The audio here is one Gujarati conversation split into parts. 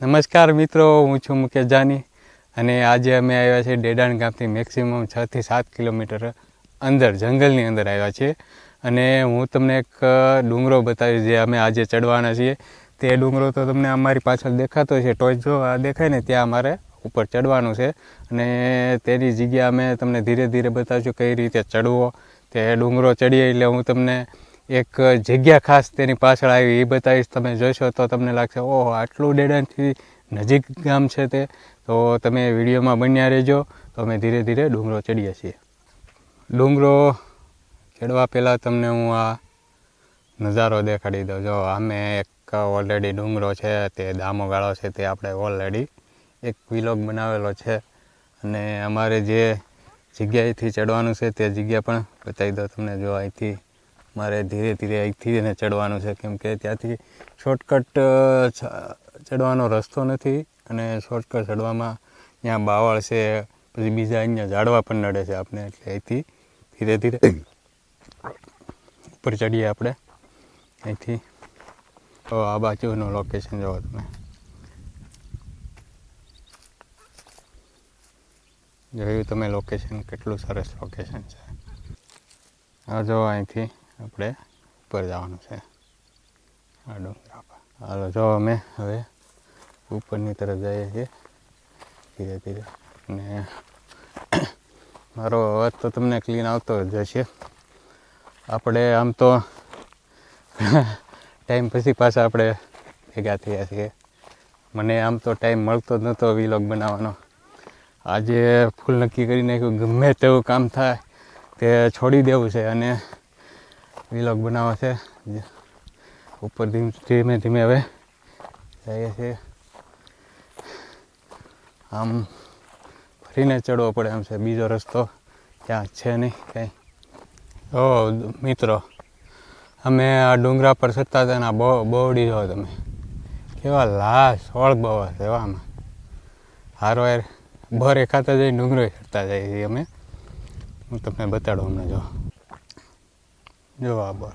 નમસ્કાર મિત્રો, હું છું મુકેશ જાની અને આજે અમે આવ્યા છીએ ડેડાણ ગામથી મેક્સિમમ છથી સાત કિલોમીટર અંદર, જંગલની અંદર આવ્યા છીએ. અને હું તમને એક ડુંગરો બતાવીશ જે અમે આજે ચડવાના છીએ. તે ડુંગરો તો તમને અમારી પાછળ દેખાતો છે ટોચ જો આ દેખાય ને ત્યાં અમારે ઉપર ચડવાનું છે. અને તેની જગ્યા અમે તમને ધીરે ધીરે બતાવીશું કઈ રીતે ચડવો. તે ડુંગરો ચડીએ એટલે હું તમને એક જગ્યા ખાસ તેની પાછળ આવી, એ બતાવીશ તમે જોશો તો તમને લાગશે, ઓહો, આટલું ડેડાથી નજીક ગામ છે તે. તો તમે વિડીયોમાં બન્યા રહેજો. તો અમે ધીરે ધીરે ડુંગરો ચડીએ છીએ. ડુંગરો ચડવા પહેલાં તમને હું આ નજારો દેખાડી દઉં. જો, આમે એક ઓલરેડી ડુંગરો છે, તે દામોગાળો છે, તે આપણે ઓલરેડી એક વિલોગ બનાવેલો છે. અને અમારે જે જગ્યાએથી ચડવાનું છે તે જગ્યા પણ બતાવી દો તમને. જો અહીંથી મારે ધીરે ધીરે અહીંથી એને ચડવાનું છે, કેમ કે ત્યાંથી શોર્ટકટ ચડવાનો રસ્તો નથી અને શોર્ટકટ ચડવામાં ત્યાં બાવળ છે, પછી બીજા અહીંયા ઝાડવા પણ નડે છે આપણે એટલે અહીંથી ધીરે ધીરે ઉપર ચડીએ આપણે. અહીંથી તો આ બાજુનું લોકેશન જોવો તમે. જોયું તમે લોકેશન કેટલું સરસ લોકેશન છે. આ જો અહીંથી. આપણે ઉપર જવાનું છે. આ ડુંગરા પર હાલો, જો અમે હવે ઉપરની તરફ જઈએ છીએ. ધીરે ધીરે. અને મારો અવાજ તો તમને ક્લીન આવતો જ હશે. આપણે આમ તો ટાઈમ પછી પાછા આપણે ભેગા થયા છીએ. મને આમ તો ટાઈમ મળતો જ નહોતો વિલોગ બનાવવાનો. આજે ફૂલ નક્કી કરી નાખ્યું. ગમે તેવું કામ થાય તે છોડી દેવું છે. અને વિલોગ બનાવવા છે. ઉપર ધીમે ધીમે હવે જઈએ છીએ. આમ ફરીને ચડવો પડે એમ છે. બીજો રસ્તો ત્યાં છે નહીં કંઈ. ઓ, મિત્રો, અમે આ ડુંગરા પર ચડતા હતા ને આ બહુ બોવડી જો તમે. કેવા લાશ ઓળ બહુ છે એવામાં હારો એર ભરે ખાતા જઈને ડુંગરો ચડતા જઈએ અમે. હું તમને બતાડું અમને જો. જો આ બોર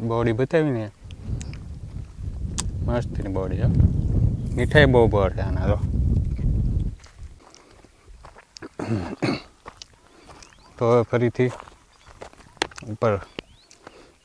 બોડી બતાવીને? મસ્તની બોડી છે મીઠાઈ બહુ ભર છે આના તો તો ફરીથી ઉપર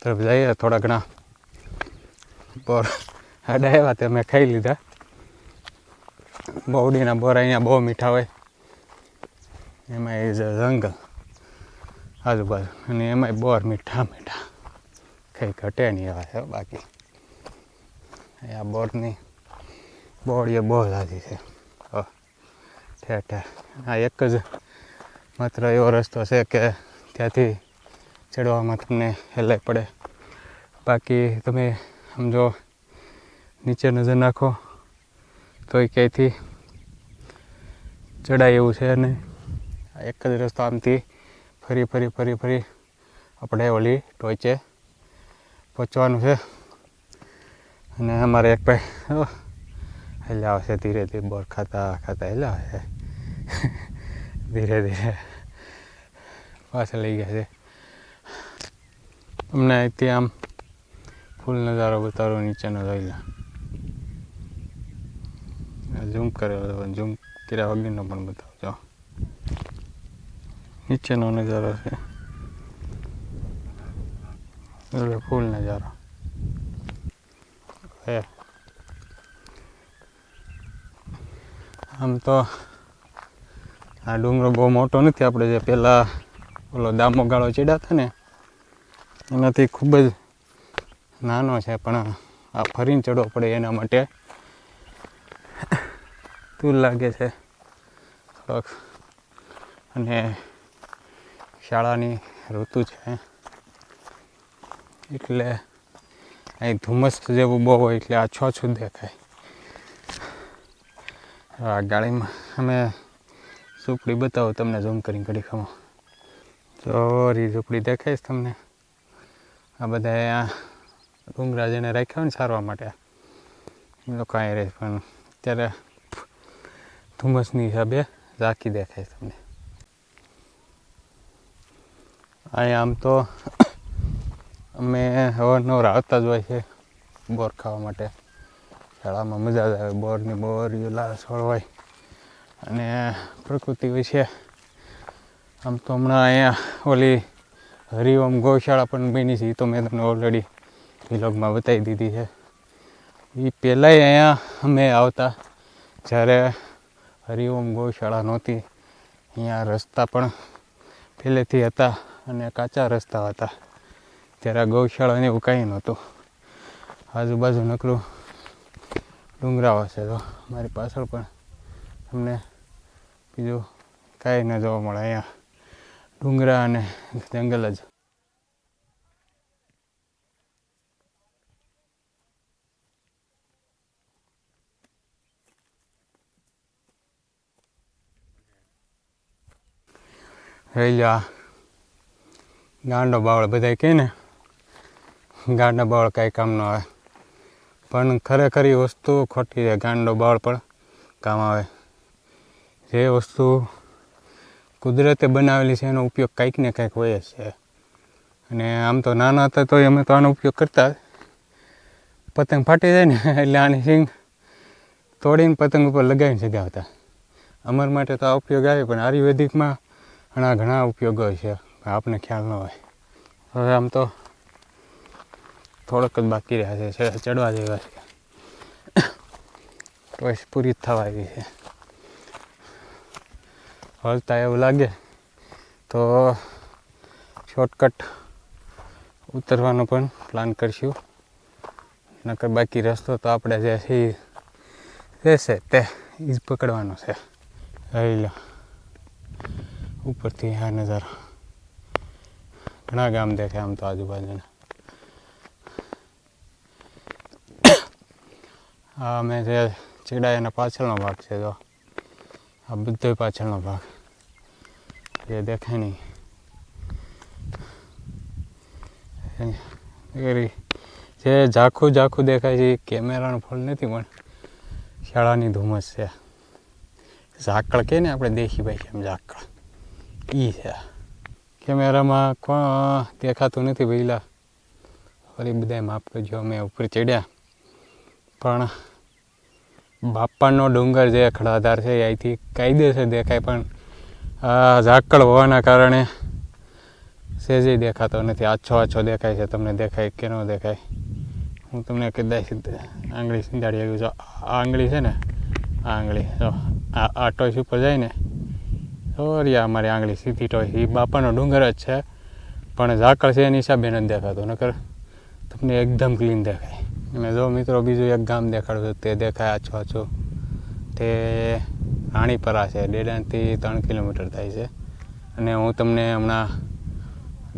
તરફ જઈએ થોડા ઘણા. બોર આડા આવ્યા તે અમે ખાઈ લીધા. બોવડીના બોરા અહીંયા બહુ મીઠા હોય. એમાં અ જંગલ. આજુબાજુ. અને એમાંય બોર મીઠા મીઠા. કંઈ ઘટે નહીં એવા છે બાકી. આ બોરની બોડીએ બહુ સારી છે. ઠેર ઠેર. આ એક જ માત્ર એવો રસ્તો છે કે ત્યાંથી ચડવામાં તમને હેલાઈ પડે. બાકી તમે સમજો નીચે નજર નાખો. તો એ ક્યાંયથી ચડાય એવું છે આ એક જ રસ્તો આમથી ફરી ફરી ફરી ફરી આપણે ઓલી ટોચે પહોંચવાનું છે. અને અમારે એક ભાઈ હેલા આવશે ધીરે ધીરે, બોર ખાતા ખાતા હેલા આવશે. ધીરે ધીરે પાછા લઈ ગયા છે. તમને અહીંથી આમ ફૂલ નજારો બતાવો નીચેનો જોઈ લો ઝૂમ કરેલો ઝૂમ કર્યા વગરનો પણ બતાવજો નીચેનો નજારો છે. એટલે ફૂલ નજારો. હે. આમ તો આ ડુંગરો બહુ મોટો નથી, આપણે જે પહેલાં ઓલો દામો ગાળો ચડ્યા ને, એનાથી ખૂબ જ નાનો છે, પણ આ ફરીને ચડવો પડે એના માટે. તું લાગે છે. અને શાળાની ઋતુ છે. એટલે અહીં ધુમ્મસ જેવું બહુ હોય એટલે આછું આછું દેખાય. આ ગાડીમાં અમે ઝૂંપડી બતાવો તમને ઝૂમ કરીને ઘડી ખમો ચોરી ઝૂંપડી દેખાઈશ તમને. આ બધા અહીંયા ડુંગરા જેને રાખ્યા હોય ને સારવા માટે. એ લોકો અહીં રહે પણ અત્યારે ધુમ્મસની હિસાબે રાખી દેખાય તમને અહીંયા આમ તો અમે અવારનવાર આવતા જ હોય છે બોર ખાવા માટે શાળામાં મજા જ આવે બોરની બોર લાલ છોડ હોય અને પ્રકૃતિ વિશે આમ તો હમણાં અહીંયા ઓલી હરિઓમ ગૌશાળા પણ બની છે એ તો મેં તમને ઓલરેડી વિલોગમાં બતાવી દીધી છે એ પહેલાંય અહીંયા અમે આવતા જ્યારે હરિઓમ ગૌશાળા નહોતી. અહીંયા રસ્તા પણ પહેલેથી હતા અને કાચા રસ્તા હતા. ત્યારે આ ગૌશાળાને એવું કાંઈ નહોતું. આજુબાજુ નકરું ડુંગરાઓ છે તો મારી પાછળ પણ તમને બીજું કાંઈ ન જોવા મળે. અહીંયા ડુંગરા અને જંગલ જ. રેલ્યા ગાંડો બાવળ બધા કહે ને, ગાંડો બાવળ કાંઈ કામ ન આવે. પણ ખરેખર એ વસ્તુ ખોટી છે, ગાંડો બાવળ પણ કામ આવે. જે વસ્તુ કુદરતે બનાવેલી છે, એનો ઉપયોગ કંઈક ને કંઈક હોય છે. અને આમ તો નાના હતા તો અમે તો આનો ઉપયોગ કરતા પતંગ ફાટી જાય ને, એટલે આની સિંગ તોડીને પતંગ ઉપર લગાવીને સગાવતા અમારા માટે તો આ ઉપયોગ આવે, પણ આયુર્વેદિકમાં ઘણા ઘણા ઉપયોગો છે. આપને ખ્યાલ ન હોય. હવે આમ તો થોડોક જ બાકી રહ્યા છે. ચડવા જેવા છે. ચોઈસ પૂરી જ થવા આવી છે. હલતા એવું લાગે તો શોર્ટકટ ઉતરવાનો પણ પ્લાન કરશું. નકર બાકી રસ્તો તો આપણે જે છે રહેશે તે ઈજ પકડવાનો છે. રહી લો ઉપરથી આ નજારા. ઘણા ગામ દેખાય આમ તો આજુબાજુના. આ અમે જે ચીડા એના પાછળનો ભાગ છે જો. આ બધો પાછળનો ભાગ. એ દેખાય નહીં. જે ઝાખું ઝાખું દેખાય છે એ કેમેરાનું ફળ નથી, પણ શાળાની ધુમ્મસ છે. ઝાકળ કહે ને આપણે દેખી ભાઈ ઝાકળ? એ છે. કેમેરામાં કોણ દેખાતું નથી ભઈલા ફરી બધા માફ કરજો અમે ઉપર ચડ્યા. પણ બાપાનો ડુંગર જે ખડાધાર છે અહીંથી કાયદેસર દેખાય, પણ આ ઝાકળ હોવાના કારણે સેજે દેખાતો નથી. આછો આછો દેખાય છે. તમને દેખાય કે ન દેખાય? હું તમને કદાચ આંગળી સંધાડી આવ્યું છું આ આંગળી છે ને, આ આંગળી આ આ ઉપર જાય ને સોરી અમારી આંગળી સીધી તો એ બાપાનો ડુંગર જ છે. પણ ઝાકળ છે એની હિસાબે નથી દેખાતો, નકર તમને એકદમ ક્લીન દેખાય. અને જો મિત્રો બીજું એક ગામ દેખાડું તે દેખાય આછું આછું. તે રાણીપરા છે ડેડાણથી ત્રણ કિલોમીટર થાય છે. અને હું તમને હમણાં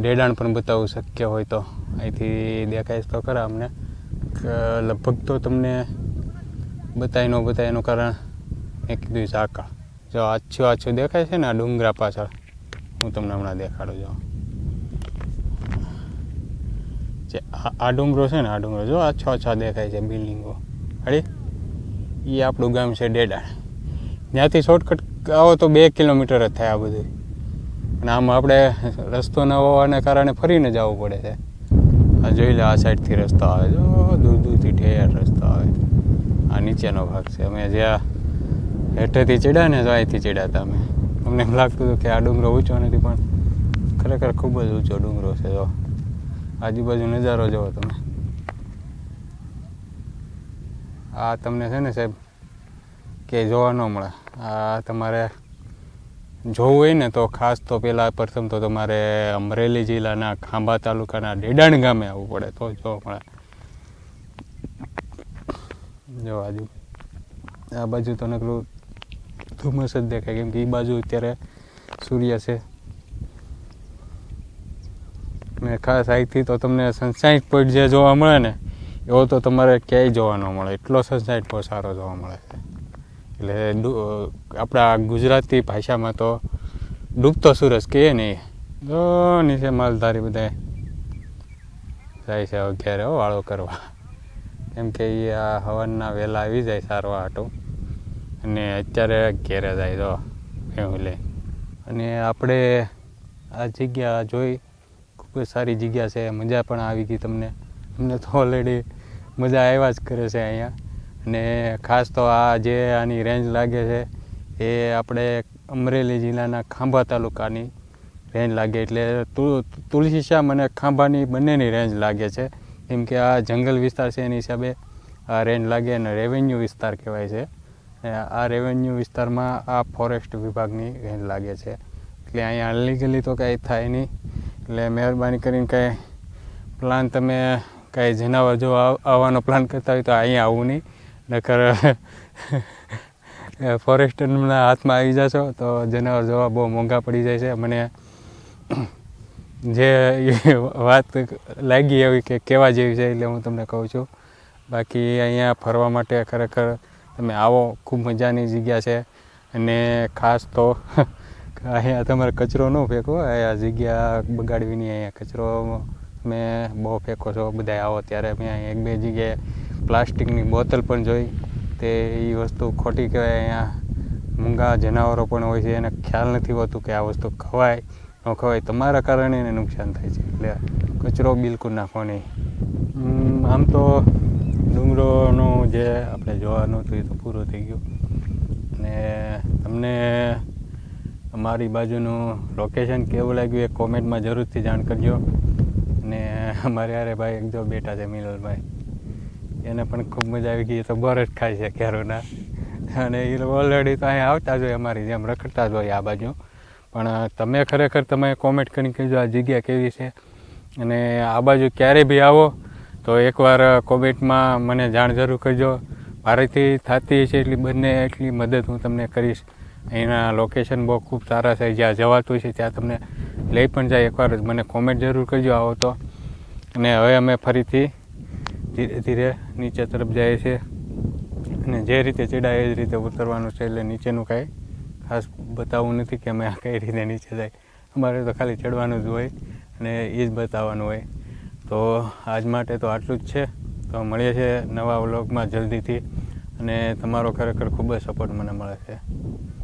ડેડાણ પણ બતાવું શક્ય હોય તો. અહીંથી દેખાય તો ખરા અમને. લગભગ તો તમને બતાવી ન બતાય એનું કારણ મેં કીધું ઝાકળ. જો આછું આછું દેખાય છે ને, આ ડુંગરા પાછળ. હું તમને હમણાં દેખાડું જો જે આ ડુંગરો છે ને, આ ડુંગરો, જો આછો આછા દેખાય છે બિલ્ડિંગો. અરે એ આપણું ગામ છે ડેડાણ ત્યાંથી શોર્ટકટ આવો તો બે કિલોમીટર જ થાય આ બધું. અને આમ આપણે રસ્તો ન હોવાને કારણે ફરીને જવું પડે છે. આ જોઈ લે, આ સાઈડથી રસ્તો આવે. જો દૂર દૂરથી ઠેર રસ્તો આવે. આ નીચેનો ભાગ છે. અમે જ્યાં હેઠેથી ચડ્યા ને તો અહીંથી ચડ્યા હતા અમે અમને એમ લાગતું હતું કે આ ડુંગરો ઊંચો નથી, પણ ખરેખર ખૂબ જ ઊંચો ડુંગરો છે, જો. આજુબાજુ નજારો જુઓ તમે. આ તમને છે ને સાહેબ, કે જોવા ન મળે. આ તમારે જોવું હોય ને તો ખાસ તો પહેલાં પ્રથમ તો તમારે અમરેલી જિલ્લાના ખાંભા તાલુકાના ડેડાણ ગામે આવવું પડે, તો જોવા મળે. જો, આજુ આ બાજુ તો નકરું ધુમ્મસ જ દેખાય. કેમ કે એ બાજુ અત્યારે સૂર્ય છે. ને ખાસ અહીંથી તો તમને સનસાઇટ પોઈન્ટ જે જોવા મળે ને, એવો તો તમારે ક્યાંય જોવા ન મળે. એટલો સનસાઇટ પોઈન્ટ સારો જોવા મળે છે. એટલે આપણા ગુજરાતી ભાષામાં તો ડૂબતો સૂરજ કહીએ ને એ. જો, નીચે માલધારી બધા જાય છે હો વાળો કરવા. કેમ કે એ આ હવનના વહેલા આવી જાય સારવા હાટું અને અત્યારે ઘેરે જાય તો એવું લે. અને આપણે આ જગ્યા જોઈ, ખૂબ જ સારી જગ્યા છે, મજા પણ આવી ગઈ તમને. અમને તો ઓલરેડી મજા આવ્યા જ કરે છે અહીંયા. અને ખાસ તો આ જે આની રેન્જ લાગે છે, એ આપણે અમરેલી જિલ્લાના ખાંભા તાલુકાની રેન્જ લાગે. એટલે તુલસી તુલસીશ્યામ અને ખાંભાની બંનેની રેન્જ લાગે છે. કેમ કે આ જંગલ વિસ્તાર છે એની હિસાબે આ રેન્જ લાગે અને રેવન્યુ વિસ્તાર કહેવાય છે. આ રેવન્યુ વિસ્તારમાં આ ફોરેસ્ટ વિભાગની વેન લાગે છે. એટલે અહીંયા અનલીગલી તો કાંઈ થાય નહીં. એટલે મહેરબાની કરીને કાંઈ પ્લાન તમે કાંઈ જનાવર જો આવવાનો પ્લાન કરતા હોય તો અહીંયા આવવું નહીં. નકર ફોરેસ્ટના હાથમાં આવી જશો તો જનાવર જોવા બહુ મોંઘા પડી જાય છે. મને જે વાત લાગી એવી કે કહેવા જેવી છે એટલે હું તમને કહું છું. બાકી અહીંયા ફરવા માટે ખરેખર તમે આવો, ખૂબ મજાની જગ્યા છે. અને ખાસ તો અહીંયા તમારે કચરો ન ફેંકો અહીંયા જગ્યા બગાડવી અહીંયા કચરો તમે બહુ ફેંકો છો. બધા આવો ત્યારે મેં એક બે જગ્યાએ પ્લાસ્ટિકની બોટલ પણ જોઈ. તે એ વસ્તુ ખોટી કહેવાય. અહીંયા મૂંગા જનાવરો પણ હોય છે. એને ખ્યાલ નથી હોતું કે આ વસ્તુ ખવાય, ન ખવાય. તમારા કારણે એને નુકસાન થાય છે. એટલે કચરો બિલકુલ નાખવો નહીં. આમ તો ડુંગરોનું જે આપણે જોવાનું હતું એ તો પૂરું થઈ ગયું. અને તમને અમારી બાજુનું લોકેશન કેવું લાગ્યું એ કોમેન્ટમાં જરૂરથી જાણ કરજો. અને અમારે યારે ભાઈ એક જો બેટા છે મિનલભાઈ એને પણ ખૂબ મજા આવી ગઈ, એ તો બોર જ ખાય છે કેરોના અને એ ઓલરેડી તો અહીંયા આવતા જ હોય અમારી જેમ, રખડતા જ હોય આ બાજુ. પણ તમે ખરેખર તમે કોમેન્ટ કરીને કહેજો આ જગ્યા કેવી છે. અને આ બાજુ ક્યારે બી આવો. તો એકવાર કોમેન્ટમાં મને જાણ જરૂર કરજો. મારાથી થતી છે એટલી બંને એટલી મદદ હું તમને કરીશ. અહીંના લોકેશન બહુ ખૂબ સારા છે. જ્યાં જવાતું છે ત્યાં તમને લઈ પણ જાય. એકવાર મને કોમેન્ટ જરૂર કરજો આવો તો. અને હવે અમે ફરીથી ધીરે ધીરે નીચે તરફ જાય છે અને જે રીતે ચડાય એ જ રીતે ઉતરવાનું છે. એટલે નીચેનું કાંઈ ખાસ બતાવવું નથી કે અમે આ કઈ રીતે નીચે જાય. અમારે તો ખાલી ચડવાનું જ હોય અને એ જ બતાવવાનું હોય. તો આજ માટે તો આટલું જ છે. તો મળીએ છીએ નવા વ્લોગમાં જલ્દીથી. અને તમારો ખરેખર ખૂબ જ સપોર્ટ મને મળે છે.